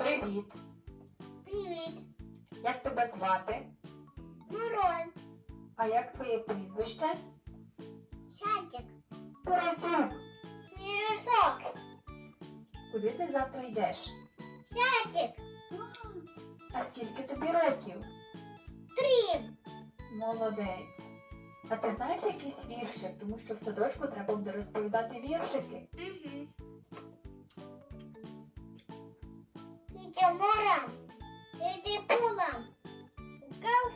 Привіт! Привіт, Як тебе звати? Мирон, А як твоє прізвище? Шатик, Поросюк! Вірусок, Куди ти завтра йдеш? Шатик, А скільки тобі років? Три, Молодець. А ти знаєш якийсь віршик, тому що в садочку треба буде розповідати віршики. Угу. Тетя Мора, дядя Пула, Гав,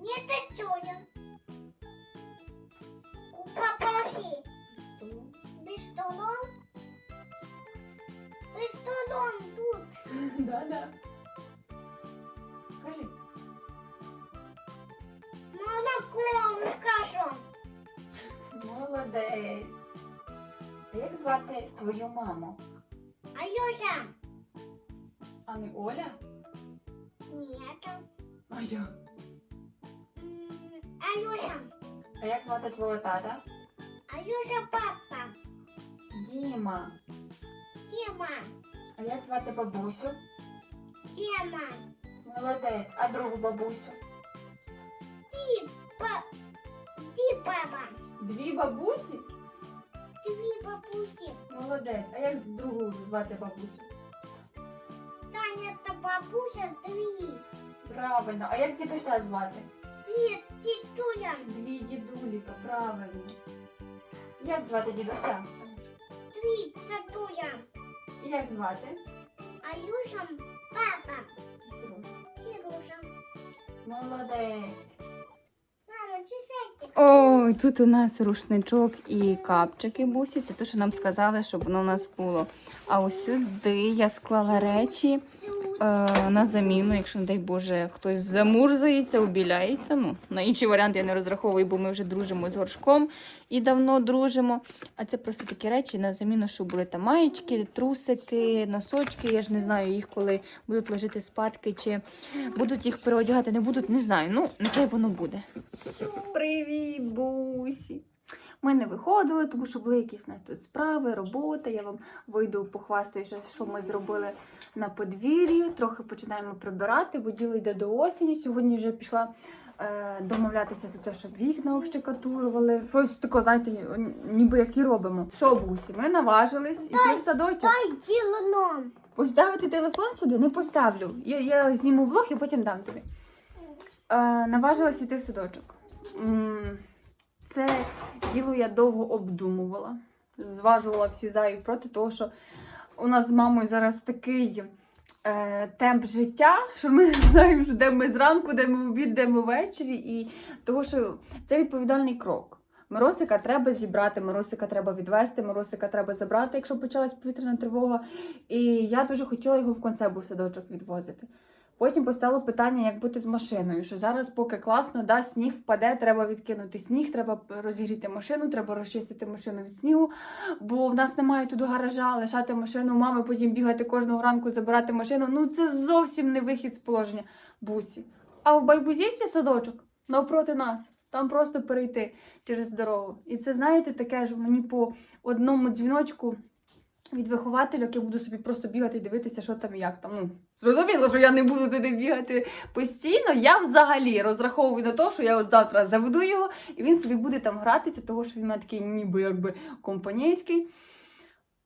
не тачуня. У папаші, бістолом, бістолом тут. Да-да. Кажи. Молоком з кашом. Молодець. Як звати твою маму? Аюша, А не Оля? нет. А я. М, Аюша, А як звати твого тата? Аюша папа, Діма. Тима, А як звати бабусю? Лема, Молодець. А другу бабусю? ти, па, ти папа, Дві бабусі? дві бабусі, Молодець. А як другу звати бабусю? Таня та бабуся дві, Правильно. А як дідуся звати? дві тітуля, Дві дідуліка, правильно. Як звати дідуся? дві І як звати? Аюша папа, Сирош. Кіруша. Молодець. Мама. Ой, тут у нас рушничок і капчики бусі. Це те, що нам сказали, щоб воно у нас було. А ось сюди я склала речі на заміну, якщо, не дай Боже, хтось замурзається, обіляється. Ну, на інший варіант я не розраховую, бо ми вже дружимо з горшком і давно дружимо. А це просто такі речі на заміну, щоб були там маєчки, трусики, носочки. Я ж не знаю їх, коли будуть ложити спадки, чи будуть їх переодягати, не будуть, не знаю. Ну, нехай воно буде. Привіт, бусі! Ми не виходили, тому що були якісь у нас тут справи, робота. Я вам вийду похвастаю, що- ми зробили на подвір'ї. Трохи починаємо прибирати, бо діло йде до осені. Сьогодні вже пішла е, домовлятися за те, щоб вікна общекатурували. Щось таке, знаєте, ніби як і робимо. Що, бусі? Ми наважились іти в садочок. Дай ділоном. Поставити телефон сюди не поставлю. Я, я зніму влог і потім дам тобі. Е, наважилась іти в садочок. М, Це діло я довго обдумувала. Зважувала всі за і проти, того, що у нас з мамою зараз такий е, темп життя, що ми не знаємо, де ми зранку, де ми в обід, де ми ввечері. І того, що це відповідальний крок. Моросика треба зібрати, Моросика треба відвести, Моросика треба забрати, якщо почалась повітряна тривога. І я дуже хотіла його в концебу в садочок відвозити. Потім постало питання, як бути з машиною. Що зараз, поки класно, да, сніг впаде, треба відкинути сніг, треба розігріти машину, треба розчистити машину від снігу, бо в нас немає туди гаража, лишати машину, мами потім бігати кожного ранку, забирати машину. Ну це зовсім не вихід з положення бусі. А в Байбузівці садочок навпроти нас. Там просто перейти через дорогу. І це, знаєте, таке ж мені по одному дзвіночку від виховательок я буду собі просто бігати і дивитися, що там і як там. Ну, зрозуміло, що я не буду туди бігати постійно. Я взагалі розраховую на те, що я от завтра заведу його, і він собі буде там гратися, того що він мене такий ніби якби компанійський.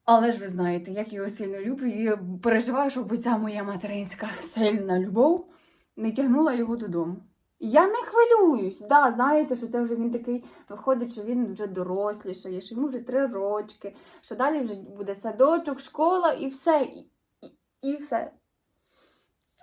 Але ж ви знаєте, як його сильно люблю, і переживаю, щоб ця моя материнська сильна любов не тягнула його додому. Я не хвилююсь. Да, знаєте, що це вже він такий виходить, що він вже дорослішає, що йому вже три рочки, що далі вже буде садочок, школа і все. І, і, і все.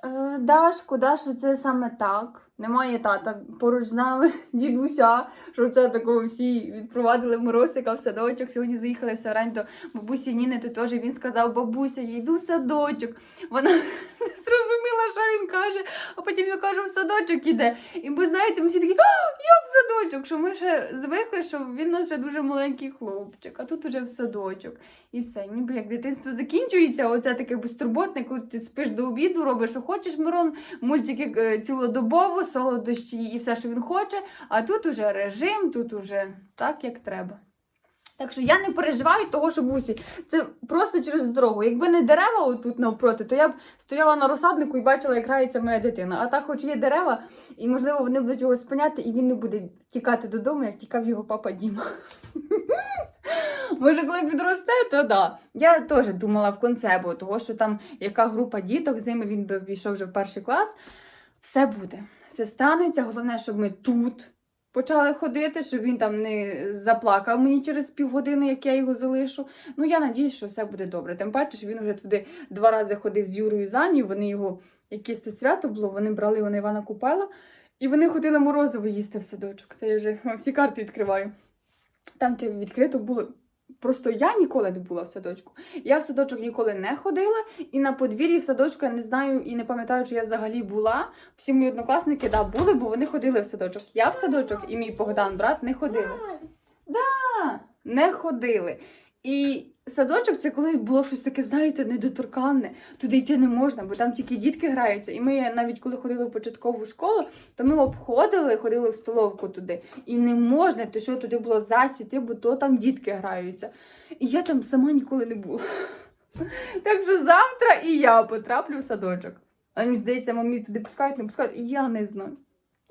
Е, да, що це саме так. Немає тата поруч з нами, дідуся, що це такого всі відпровадили моросика в садочок. Сьогодні заїхали в Сарань бабусі Ніни, то теж він сказав, бабуся, я йду в садочок. Вона не зрозуміла, що він каже, а потім я кажу, в садочок іде. І ви знаєте, ми всі такі, а, я в садочок, що ми ще звикли, що він у нас ще дуже маленький хлопчик, а тут уже в садочок. І все, ніби як дитинство закінчується, оце таке безтурботне, коли ти спиш до обіду, робиш, що хочеш, Мирон, мультики е, цілодобово, солодощі і все, що він хоче. А тут уже режим, тут уже так, як треба. Так що я не переживаю того, що бусі. Це просто через дорогу. Якби не дерева отут навпроти, то я б стояла на розсаднику і бачила, як грається моя дитина. А так, хоч є дерева, і можливо вони будуть його спиняти, і він не буде тікати додому, як тікав його папа Діма. Може, коли підросте, то да. Я теж думала в концебу, того, що там яка група діток, з ними він би пішов вже в перший клас. Все буде, все станеться. Головне, щоб ми тут почали ходити, щоб він там не заплакав мені через півгодини, як я його залишу. Ну, я надіюсь, що все буде добре. Тим паче, що він вже туди два рази ходив з Юрою Занію. Вони його якесь тут свято було, вони брали його на Івана Купала, і вони ходили морозиво їсти в садочок. Це я вже всі карти відкриваю. Там це відкрито було. Просто я ніколи не була в садочку. Я в садочок ніколи не ходила, і на подвір'ї в садочку я не знаю і не пам'ятаю, чи я взагалі була. Всі мої однокласники да, були, бо вони ходили в садочок. Я в садочок і мій Богдан, брат, не ходили. Да, не ходили. І садочок це коли було щось таке, знаєте, недоторканне. Туди йти не можна, бо там тільки дітки граються. І ми навіть коли ходили в початкову школу, то ми обходили, ходили в столовку туди. І не можна, то що туди було засіти, бо то там дітки граються. І я там сама ніколи не була. Так що завтра і я потраплю в садочок. А мені здається, мамі туди пускають, не пускають, і я не знаю.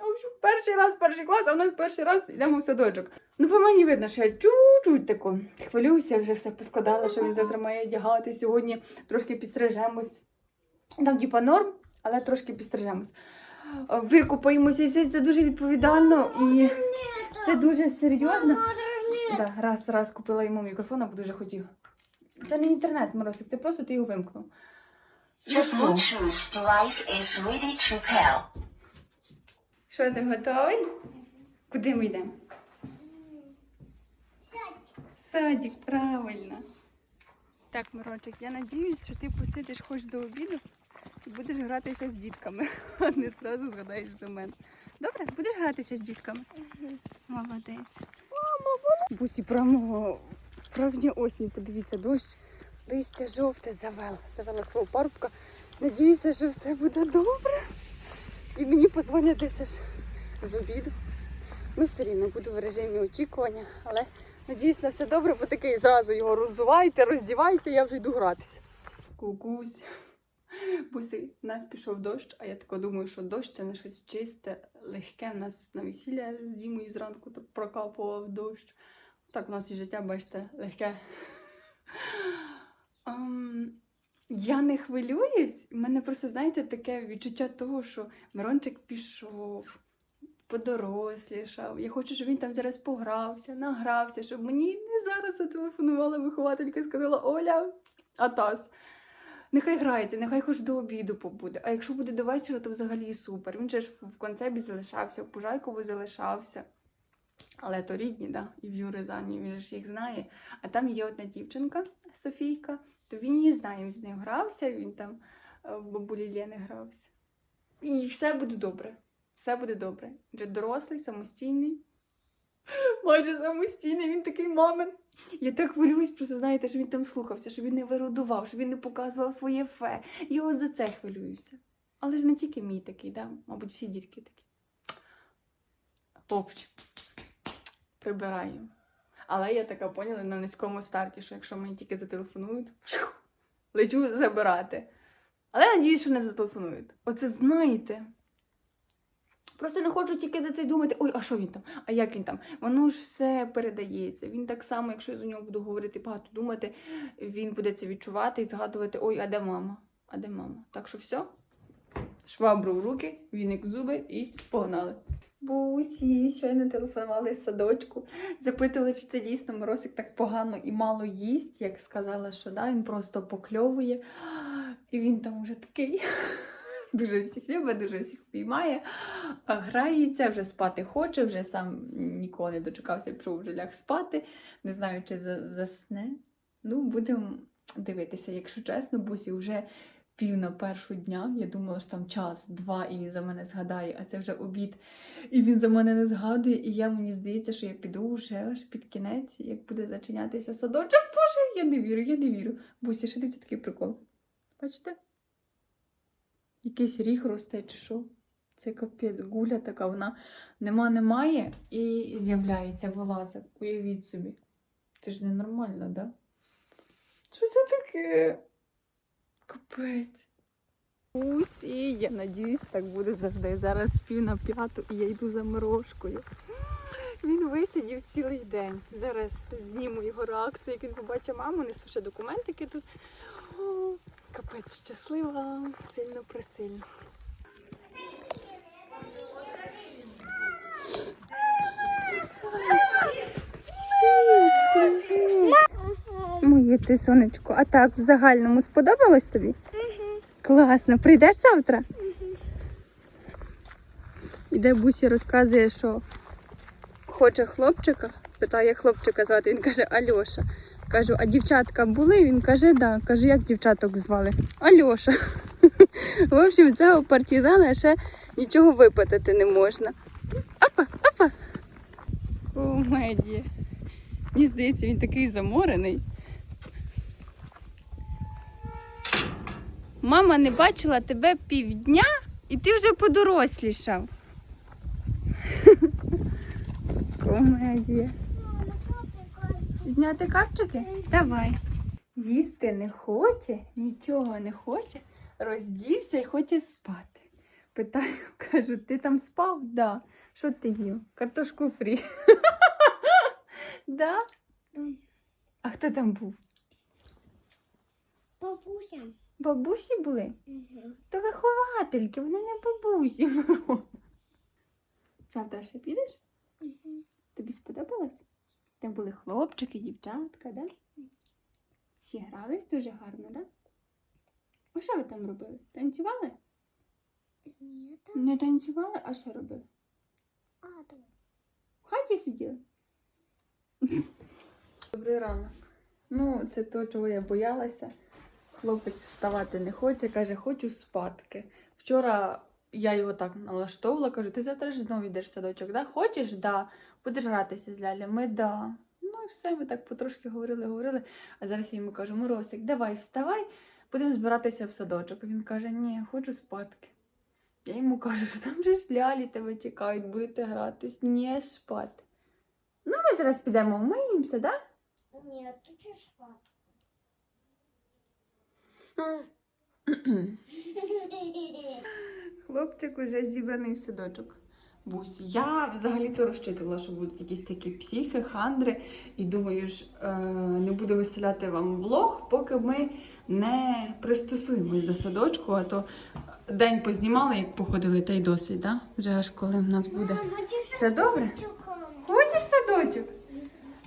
В общем, перший раз, перший клас, а в нас перший раз йдемо в садочок. Ну, по мені видно, що я чуть-чуть тако хвилююся, вже все поскладала, що він завтра має одягати. Сьогодні трошки підстрижемось. Там, типа, норм, але трошки підстрижемось. Викупаємося, і все це дуже відповідально і це дуже серйозно. Да, раз, раз купила йому мікрофон, бо дуже хотів. Це не інтернет, Моросик, це просто ти його вимкнув. Your Bluetooth is ready to pair. Що ти готовий? Куди ми йдемо? Садик, правильно. Так, Мирончик, я надіюсь, що ти посидиш хоч до обіду і будеш гратися з дітками, а не зразу згадаєш за мене. Добре, будеш гратися з дітками? Молодець. Бусі, прямо справжня осінь, подивіться, дощ, листя жовте завела. Завела свого парубка. Надіюся, що все буде добре. І мені позвонять десь з обіду. Ну, все рівно буду в режимі очікування, але надіюсь на все добре, бо такий зразу його роззувайте, роздівайте, я вже йду гратися. Кукусь. Буси, у нас пішов дощ, а я тако думаю, що дощ це не щось чисте, легке. У нас на весілля з Дімою зранку так прокапував дощ. Так, у нас і життя, бачите, легке. Ам, я не хвилююсь. У мене просто, знаєте, таке відчуття того, що Мирончик пішов, подорослішав. Я хочу, щоб він там зараз погрався, награвся, щоб мені не зараз зателефонувала вихователька і сказала: Оля, Атас. Нехай грається, нехай хоч до обіду побуде. А якщо буде до вечора, то взагалі супер. Він же ж в концебі залишався, в Пужайкову залишався. Але то рідні, да, і в Юри Зані, він ж їх знає. А там є одна дівчинка, Софійка, то він її знає, він з нею грався, він там е, в бабулі Лєни грався. І все буде добре. Все буде добре. Він же дорослий, самостійний. Майже самостійний, він такий мамин. Я так хвилююсь, просто знаєте, що він там слухався, щоб він не виродував, щоб він не показував своє фе. Я ось за це хвилююся. Але ж не тільки мій такий, да? мабуть, всі дітки такі. Попч. Прибираю. Але я така поняла на низькому старті, що якщо мені тільки зателефонують, лечу забирати. Але я надіюсь, що не зателефонують. Оце знаєте. Просто не хочу тільки за це думати, ой, а що він там? А як він там? Воно ж все передається. Він так само, якщо я за нього буду говорити, багато думати, він буде це відчувати і згадувати, ой, а де мама? А де мама? Так що все. Швабру в руки, віник в зуби і погнали. Бусі, щойно телефонували з садочку, запитували, чи це дійсно Моросик так погано і мало їсть, як сказала, що да, він просто покльовує. І він там вже такий. Дуже всіх любить, дуже всіх піймає, грається, вже спати хоче, вже сам ніколи не дочекався, пішов вже ляг спати. Не знаю, чи засне. Ну, будемо дивитися, якщо чесно, бусі вже пів на першу дня. Я думала, що там час, два, і він за мене згадає, а це вже обід. І він за мене не згадує. І я мені здається, що я піду вже аж під кінець, як буде зачинятися садочок. Боже, я не вірю, я не вірю. Бусі, ще дивіться такий прикол. Бачите? Якийсь ріг росте чи що? Це капець, гуля така, вона нема, немає і з'являється, вилазить. Уявіть собі. Це ж ненормально, да? Що це таке? Капець. Усі, я надіюсь, так буде завжди. Зараз пів на п'яту і я йду за морожкою. Він висидів цілий день. Зараз зніму його реакцію, як він побачить маму, несу ще документики тут. Капець щаслива, сильно присильно. Моє ти сонечко, а так в загальному сподобалось тобі? Класно, прийдеш завтра? Іде Бусі розказує, що хоче хлопчика. Питає хлопчика звати, він каже Альоша. Кажу, а дівчатка були? Він каже, да. Кажу, як дівчаток звали? Альоша. В общем, цього партизана ще нічого випитати не можна. Опа, опа. Комедія. Мені здається, він такий заморений. Мама не бачила тебе півдня, і ти вже подорослішав. Комедія. Зняти капчики? Давай. Їсти не хоче, нічого не хоче, роздівся і хоче спати. Питаю, кажу, ти там спав? Да. Що ти їв? Картошку фрі. Да? А хто там був? Бабуся. Бабусі були? Мгм. То виховательки, вони не бабусі. Завтра ще підеш? Мгм. Тобі сподобалось? Там були хлопчики, дівчатка, да? Всі грались дуже гарно, да? А що ви там робили? Танцювали? Ні, та Не танцювали, а що робили? Адам. В хаті сиділи? Добрий ранок. Ну, це то, чого я боялася. Хлопець вставати не хоче, каже, хочу спадки. Вчора я його так налаштовувала, кажу, ти завтра ж знову йдеш в садочок, да? Хочеш? Да. Будеш гратися з лялями? Да. Ну і все, ми так потрошки говорили, говорили. А зараз я йому кажу, Моросик, давай, вставай, будемо збиратися в садочок. Він каже, ні, хочу спадки. Я йому кажу, що там же ж лялі тебе чекають, будете гратись. Ні, спати. Ну, ми зараз підемо вмиємося, да? Ні, тут спати. Хлопчик уже зібраний в садочок. Бусь, я взагалі-то розчитувала, що будуть якісь такі психи, хандри, і думаю ж, е, не буду виселяти вам влог, поки ми не пристосуємось до садочку, а то день познімали, як походили, та й досить, да? Вже аж коли в нас буде. Мама, Все добре? Хочеш садочок?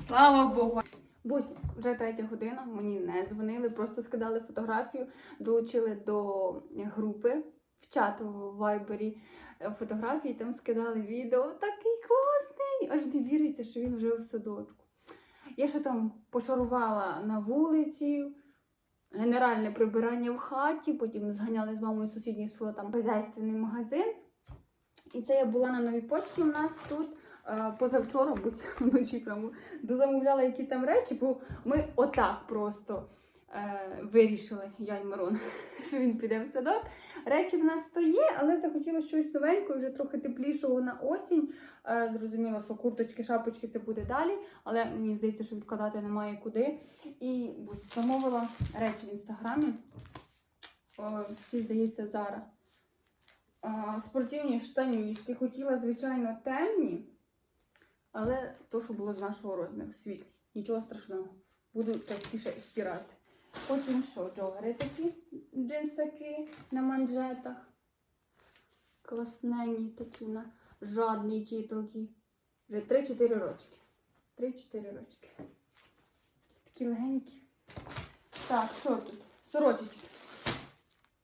Слава Богу. Бусь, вже третя година, мені не дзвонили, просто скидали фотографію, долучили до групи в чат у Вайбері е, фотографії, там скидали відео. Такий класний! Аж не віриться, що він вже в садочку. Я ще там пошарувала на вулиці, генеральне прибирання в хаті, потім зганяли з мамою в сусіднє село там хазяйственний магазин. І це я була на новій почті у нас тут позавчора, бо вночі прямо дозамовляла які там речі, бо ми отак просто е, вирішили, я і Мирон, що він піде в садок. Речі в нас то але захотіла щось новенького, вже трохи теплішого на осінь. Е, зрозуміло, що курточки, шапочки це буде далі, але мені здається, що відкладати немає куди. І ось замовила речі в інстаграмі. Всі, здається, зараз. Спортивні штанішки. Хотіла, звичайно, темні, але то, що було з нашого розміру, світлі. Нічого страшного. Буду частіше стирати. Потім що, джогери такі, джинсаки на манжетах. Класненні такі на жадні такі. Вже 3-4 рочки. 3-4 рочки. Такі легенькі. Так, що тут? Сорочечки.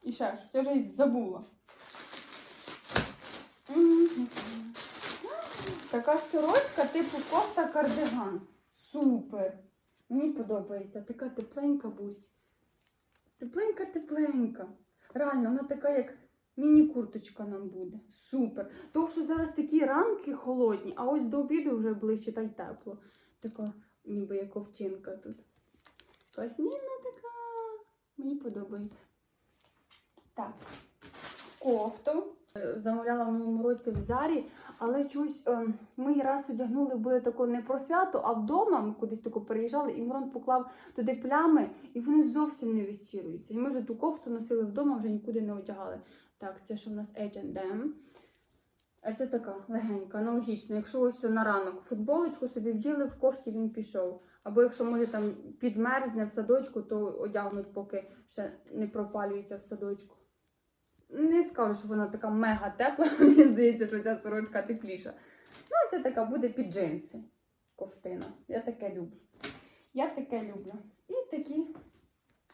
І ще ж, я вже забула. Така сорочка, типу кофта кардиган. Супер. Мені подобається. Така тепленька бусь. Тепленька, тепленька. Реально, вона така, як міні-курточка нам буде. Супер. Тому що зараз такі ранки холодні, а ось до обіду вже ближче та й тепло. Така, ніби як овчинка тут. Класніна така. Мені подобається. Так. Кофту Е, Замовляла в минулому році в зарі, але чогось е, ми раз одягнули, були тако не про свято, а вдома ми кудись тако переїжджали, і Мирон поклав туди плями, і вони зовсім не вистіруються. І ми вже ту кофту носили вдома, вже нікуди не одягали. Так, це що в нас H&M. А це така легенька, аналогічна. Якщо ось на ранок футболочку собі вділи в кофті, він пішов. Або якщо може там підмерзне в садочку, то одягнуть, поки ще не пропалюється в садочку. Не скажу, що вона така мега тепла, мені здається, що ця сорочка тепліша. Ну, це така буде під джинси. Ковтина. Я таке люблю. Я таке люблю. І такі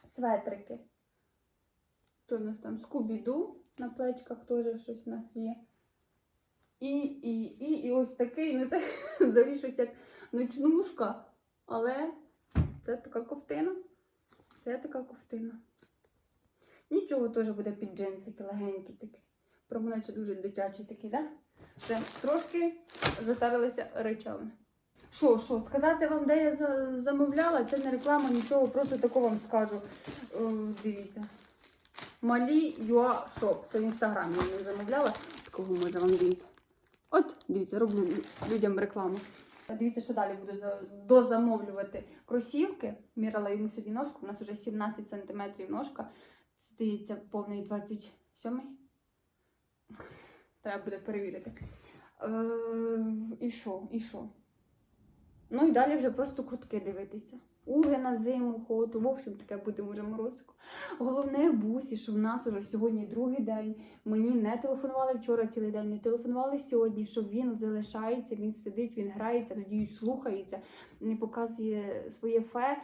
светрики. Що в нас там? Скубіду на плечках теж щось в нас є. І, і, і, і ось такий, ну це взагалі щось як ночнушка, але це така ковтина. Це така ковтина. Нічого теж буде під джинсики, легенький такий. Правда, наче дуже дитячий такий, да? Це трошки затарилися речами. Що, що, сказати вам, де я замовляла? Це не реклама, нічого, просто тако вам скажу. Е, дивіться. Малі Юа Шоп. Це в інстаграмі я не замовляла. Такого може вам дивіться. От, дивіться, роблю людям рекламу. Дивіться, що далі буду дозамовлювати кросівки. Мірила йому собі ножку. У нас вже 17 см ножка. Здається, повний 27. Треба буде перевірити. Е, і що? І що? Ну і далі вже просто куртки дивитися. Уги на зиму хочу. В общем, таке буде може морозику. Головне бусі, що в нас уже сьогодні другий день. Мені не телефонували вчора цілий день, не телефонували сьогодні, що він залишається, він сидить, він грається, надіюсь, слухається, не показує своє фе.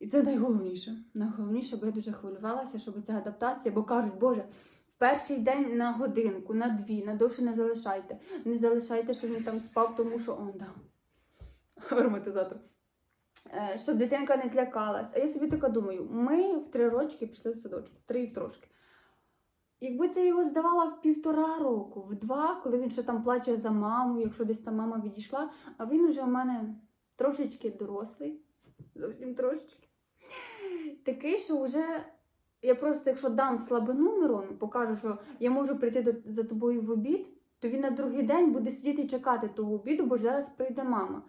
І це найголовніше. Найголовніше, бо я дуже хвилювалася, щоб ця адаптація, бо кажуть, Боже, в перший день на годинку, на дві, на довше не залишайте. Не залишайте, щоб він там спав, тому що он да. Ароматизатор. Е, Щоб дитинка не злякалась. А я собі така думаю, ми в три рочки пішли в садочок, в три трошки. Якби це його здавала в півтора року, в два, коли він ще там плаче за маму, якщо десь там мама відійшла, а він уже у мене трошечки дорослий, зовсім трошечки. Такий, що вже я просто, якщо дам слабину Мирону, покажу, що я можу прийти до, за тобою в обід, то він на другий день буде сидіти і чекати того обіду, бо ж зараз прийде мама.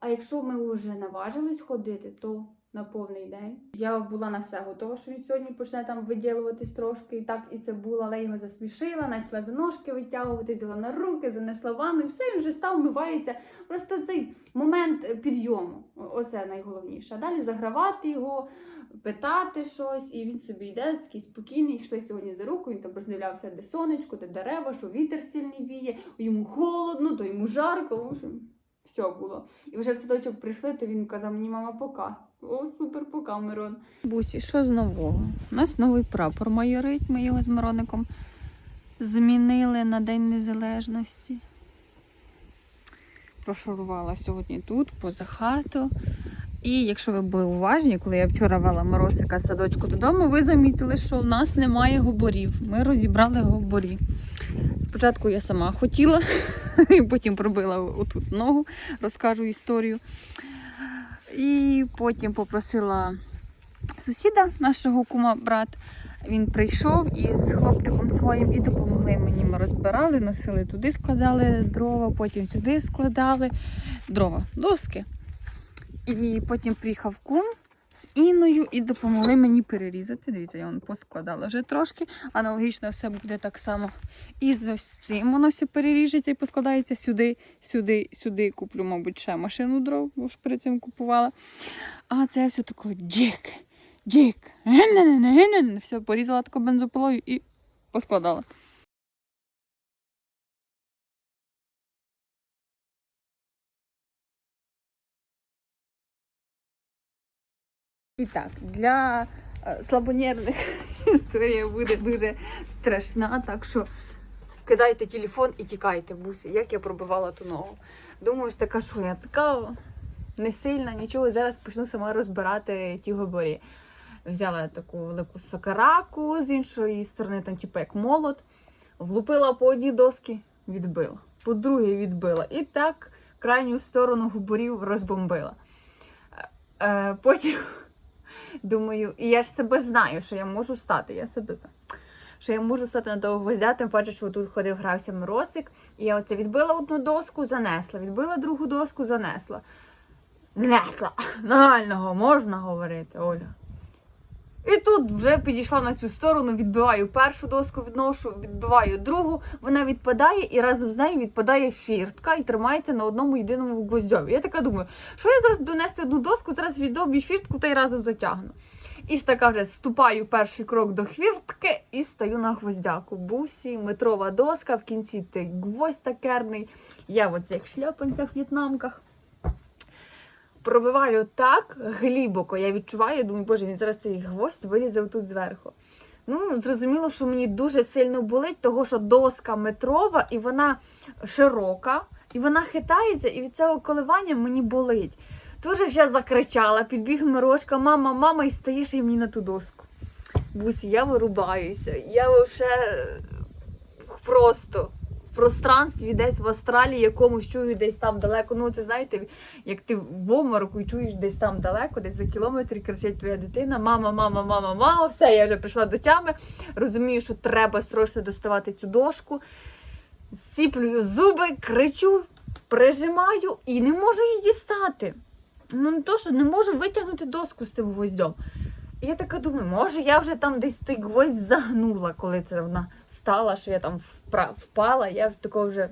А якщо ми вже наважились ходити, то на повний день. Я була на все готова, що він сьогодні почне там виділуватись трошки, і так і це було, але його засмішила, почала за ножки витягувати, взяла на руки, занесла ванну, і все, він вже став, вмивається. Просто цей момент підйому, оце найголовніше. А далі загравати його, питати щось, і він собі йде, такий спокійний, йшли сьогодні за руку, він там роздивлявся, де сонечко, де дерева, що вітер сильний віє, йому холодно, то йому жарко. Общем, все було. І вже в садочок прийшли, то він казав мені, мама, пока. О, супер, пока, Мирон. Бусі, що з нового? У нас новий прапор майорить, ми його з Мироником змінили на День Незалежності. Прошурувала сьогодні тут, поза хату. І якщо ви були уважні, коли я вчора вела Моросика з садочку додому, ви замітили, що в нас немає гоборів. Ми розібрали гоборі. Спочатку я сама хотіла, потім пробила отут ногу, розкажу історію. І потім попросила сусіда, нашого кума брат. Він прийшов із хлопчиком своїм і допомогли мені. Ми розбирали, носили туди, складали дрова, потім сюди складали дрова, доски. І потім приїхав кум з Інною і допомогли мені перерізати. Дивіться, я вам поскладала вже трошки. Аналогічно все буде так само. І з ось цим воно все переріжеться і поскладається сюди, сюди, сюди. Куплю, мабуть, ще машину дров, бо ж перед цим купувала. А це все таке джик, джик, все порізала тако бензопилою і поскладала. І так, для е, слабонервних історія буде дуже страшна, так що кидайте телефон і тікайте, бусі, як я пробивала ту ногу. Думаю, що така, що я така не сильна, нічого. Зараз почну сама розбирати ті гоборі. Взяла таку велику сокараку з іншої сторони, там, типу, як молот, влупила по одній доски, відбила, по другій відбила. І так крайню сторону гоборів розбомбила. Е, е, потім думаю, і я ж себе знаю, що я можу стати, я себе знаю. що я можу стати на того гвоздя, тим паче, що тут ходив, грався моросик, І я оце відбила одну доску, занесла, відбила другу доску, занесла. Занесла. Нагального можна говорити, Оля. І тут вже підійшла на цю сторону, відбиваю першу доску, відношу, відбиваю другу, вона відпадає, і разом з нею відпадає фіртка і тримається на одному єдиному гвоздьові. Я така думаю, що я зараз донести одну доску, зараз віддоб'ю фіртку та й разом затягну. І ж така вже ступаю перший крок до хвіртки і стою на гвоздяку. Бусі, метрова доска, в кінці той гвоздь такерний. Я в оцих шльопанцях в'єтнамках. Пробиваю так глибоко. Я відчуваю, думаю, боже, він зараз цей гвоздь вилізе тут зверху. Ну, зрозуміло, що мені дуже сильно болить, того що доска метрова і вона широка, і вона хитається, і від цього коливання мені болить. Дуже я закричала, підбіг Мирошка, мама, мама, і стоїш і мені на ту доску. Бусі, я вирубаюся. Я взагалі просто в пространстві десь в астралі якомусь чую десь там далеко. Ну, це знаєте, як ти в обмороку і чуєш десь там далеко, десь за кілометр кричить твоя дитина: Мама, мама, мама, мама, все, я вже прийшла до тями. Розумію, що треба срочно доставати цю дошку. Зціплюю зуби, кричу, прижимаю і не можу її дістати. Ну, не то, що не можу витягнути доску з цим гвоздем. Я така думаю, може, я вже там десь той гвоздь загнула, коли це вона стала, що я там впала, я такого вже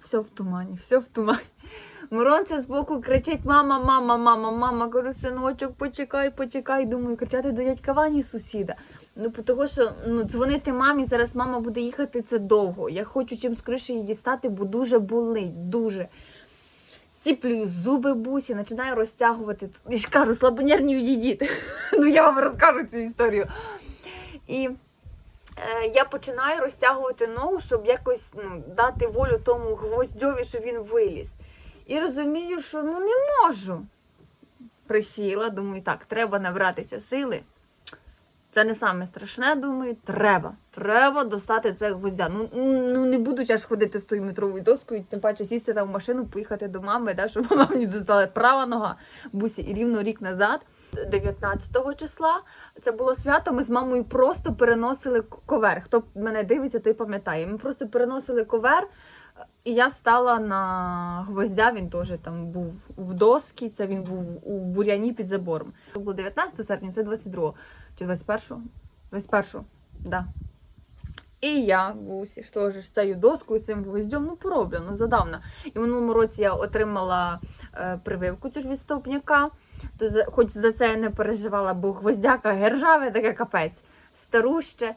все в тумані, все в тумані. Миронце збоку кричить: мама, мама, мама, мама. Кажу, синочок, почекай, почекай. Думаю, кричати до дядька Вані сусіда. Ну, того, що ну, дзвонити мамі, зараз мама буде їхати це довго. Я хочу чим скоріше її дістати, бо дуже болить, дуже. Стіплюю зуби бусі, починаю розтягувати. Я кажу, слабонервні діти. Ну, я вам розкажу цю історію. І е, я починаю розтягувати ногу, щоб якось ну, дати волю тому гвоздьові, щоб він виліз. І розумію, що ну не можу. Присіла, думаю, так, треба набратися сили. Це не саме страшне, думаю, треба. Треба достати це гвоздя. Ну, ну не буду я ж ходити з тою метровою доскою, тим паче сісти там в машину, поїхати до мами, да, щоб мама мені достала права нога. Бусі, і рівно рік назад, 19 числа, це було свято. Ми з мамою просто переносили ковер. Хто мене дивиться, той пам'ятає. Ми просто переносили ковер. І я стала на гвоздя, він теж там був в доски, це він був у буряні під забором. Це було 19 серпня, це 22 чи 21? 21, да. І я в усі ж цією доскою, цим гвоздем, ну пороблено задавна. І в минулому році я отримала е, прививку цю ж від стовпняка. То хоч за це я не переживала, бо гвоздяка гержаве, таке капець, старуще.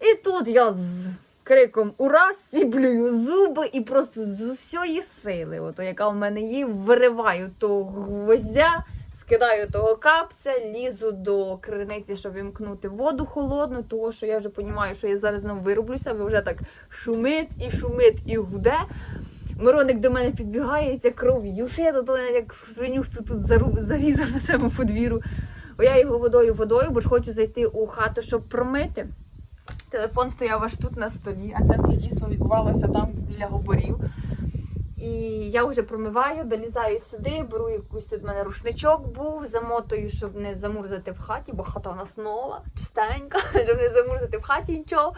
І тут я з криком Ура! сіплюю зуби і просто з усієї сили, ото, яка в мене є, вириваю того гвоздя, скидаю того капця, лізу до криниці, щоб вімкнути воду холодну, того що я вже розумію, що я зараз знову вирублюся, бо вже так шумить і шумить і гуде. Мироник до мене підбігає, і ця кров юше, то то як свиню тут зарізав на цьому подвір'ю. Бо я його водою водою, бо ж хочу зайти у хату, щоб промити. Телефон стояв аж тут на столі, а це все дійсно відбувалося там біля гоборів. І я вже промиваю, долізаю сюди, беру якусь тут в мене рушничок був, замотую, щоб не замурзати в хаті, бо хата у нас нова, чистенька, щоб не замурзати в хаті нічого.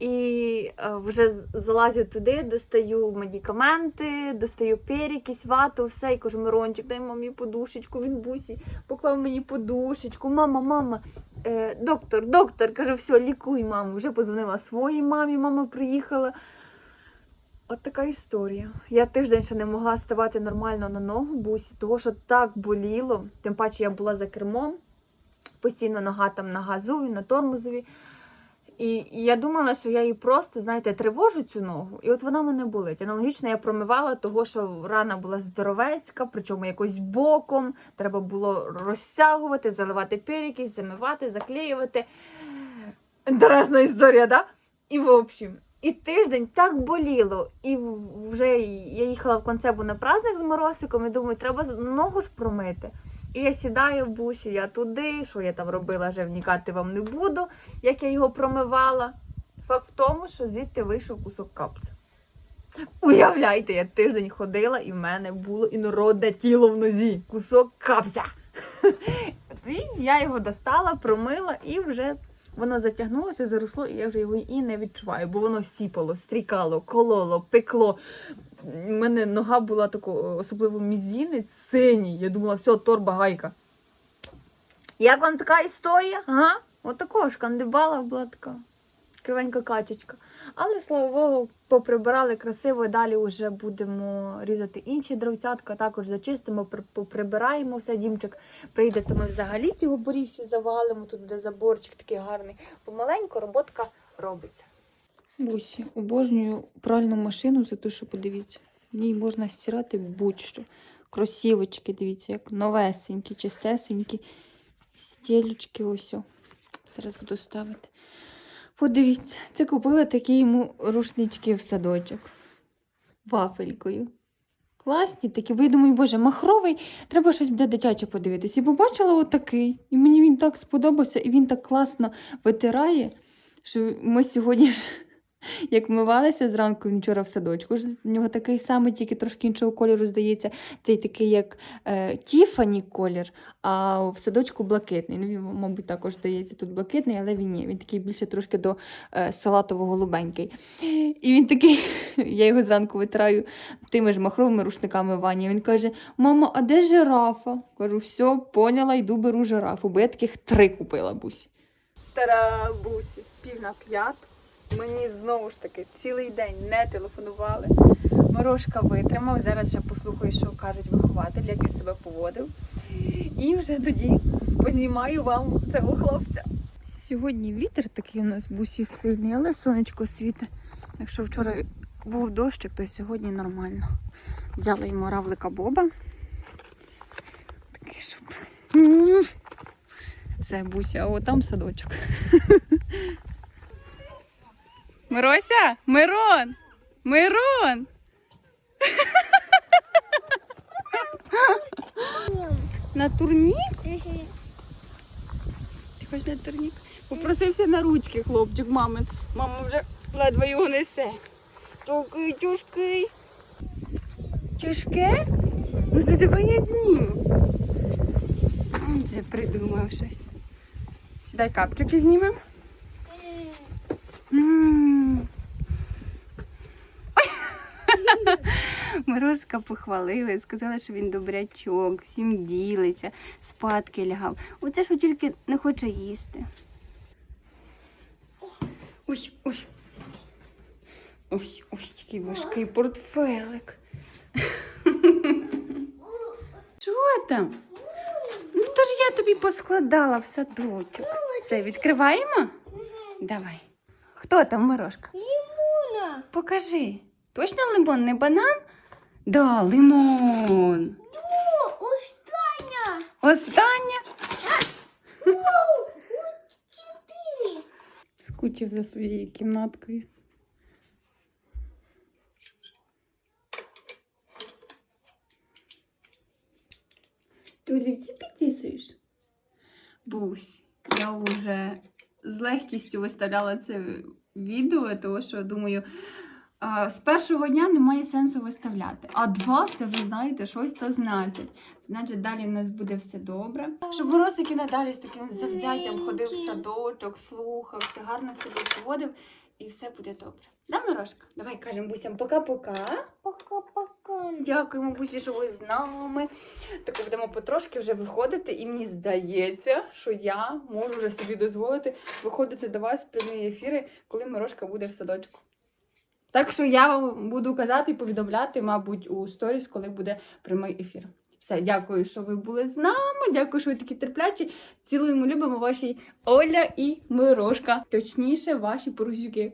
І е, вже залазю туди, достаю медикаменти, достаю перекись, вату, все, і кажу, Мирончик, дай мамі подушечку, він бусі, поклав мені подушечку. Мама, мама, доктор, доктор, кажу, все, лікуй, маму. Вже позвонила своїй мамі, мама приїхала. От така історія. Я тиждень ще не могла ставати нормально на ногу бусі, того що так боліло. Тим паче я була за кермом, постійно нога там на газу, на тормозові. І, я думала, що я її просто, знаєте, тривожу цю ногу, і от вона мене болить. Аналогічно я промивала, того, що рана була здоровецька, причому якось боком. Треба було розтягувати, заливати перекись, замивати, заклеювати. Інтересна історія, да? І в общем, і тиждень так боліло. І вже я їхала в концебу на праздник з Моросиком і думаю, треба ногу ж промити. І я сідаю в бусі, я туди, що я там робила, вже вникати вам не буду, як я його промивала. Факт в тому, що звідти вийшов кусок капця. Уявляйте, я тиждень ходила, і в мене було інородне тіло в нозі. Кусок капця. І я його достала, промила і вже воно затягнулося, заросло, і я вже його і не відчуваю, бо воно сіпало, стрікало, кололо, пекло. У мене нога була тако, особливо мізінець синій. Я думала, все, торба гайка. Як вам така історія? Ага? От такого шкандибала була така кривенька качечка. Але слава Богу, поприбирали красиво. Далі вже будемо різати інші дровцятка, також зачистимо, при- поприбираємо все. Дімчик прийде, то ми взагалі ті гоборі завалимо. Тут де заборчик такий гарний. Помаленьку роботка робиться. Бусі, обожнюю пральну машину за те, що подивіться. В ній можна стирати будь-що. Кросівочки, дивіться, як новесенькі, чистесенькі. Стілючки ось. Зараз буду ставити. Подивіться, це купила такі йому рушнички в садочок. Вафелькою. Класні такі. Бо я думаю, боже, махровий, треба щось буде дитяче подивитись. І побачила отакий. І мені він так сподобався, і він так класно витирає, що ми сьогодні ж. Як вмивалися зранку, він вчора в садочку. У нього такий самий, тільки трошки іншого кольору, здається. Цей такий, як е, Тіфані колір, а в садочку блакитний. Ну, він, мабуть, також здається тут блакитний, але він ні. Він такий більше трошки до е, салатово-голубенький. І він такий, я його зранку витираю тими ж махровими рушниками в ванні. Він каже: Мама, а де жирафа? Кажу, все, поняла, йду беру жирафу, бо я таких три купила бусі. Тарабусі, пів на п'яту. Мені знову ж таки цілий день не телефонували. Морошка витримав. Зараз ще послухаю, що кажуть вихователь, як він себе поводив. І вже тоді познімаю вам цього хлопця. Сьогодні вітер такий у нас бусі сильний, але сонечко світить. Якщо вчора був дощик, то сьогодні нормально. Взяла йому равлика Боба. Такий, щоб. Це буся, а там садочок. Мирося? Мирон! Мирон! На турнік? Ти хочеш на турнік? Попросився на ручки, хлопчик, мамин. Мама вже ледве його несе. Такий тяжкий. Тяжке? Ну то тебе я зніму. Он вже придумав щось. Сідай капчики знімемо. М. Ой. Морозка похвалили, сказала, що він добрячок, всім ділиться, спадки лягав. Оце що тільки не хоче їсти. Ой, ой. Ой, ой, який важкий портфелик. Що там? Ну то ж я тобі поскладала в садочок. Все, відкриваємо? Давай. Хто там, Мирошка? Лимона. Покажи. Точно лимон, не банан? Да, лимон. О, устання. Остання. Чотири. Скучив за своєю кімнаткою. Ти олівці підтісуєш? Бусь, я вже з легкістю виставляла це відео, тому що думаю, з першого дня немає сенсу виставляти. А два це ви знаєте, щось то значить. Значить, далі в нас буде все добре. Щоб Морозик і надалі з таким завзяттям ходив в садочок, слухався, гарно себе поводив, і все буде добре. Да, Мирошка? Давай кажемо бусям пока-пока. Пока-пока. Дякуємо, бусі, що ви з нами. Так будемо потрошки вже виходити, і мені здається, що я можу вже собі дозволити виходити до вас в прямі ефіри, коли Мирошка буде в садочку. Так що я вам буду казати і повідомляти, мабуть, у сторіс, коли буде прямий ефір. Все, дякую, що ви були з нами. Дякую, що ви такі терплячі. Цілуємо, любимо ваші Оля і Мирошка. Точніше, ваші порузюки.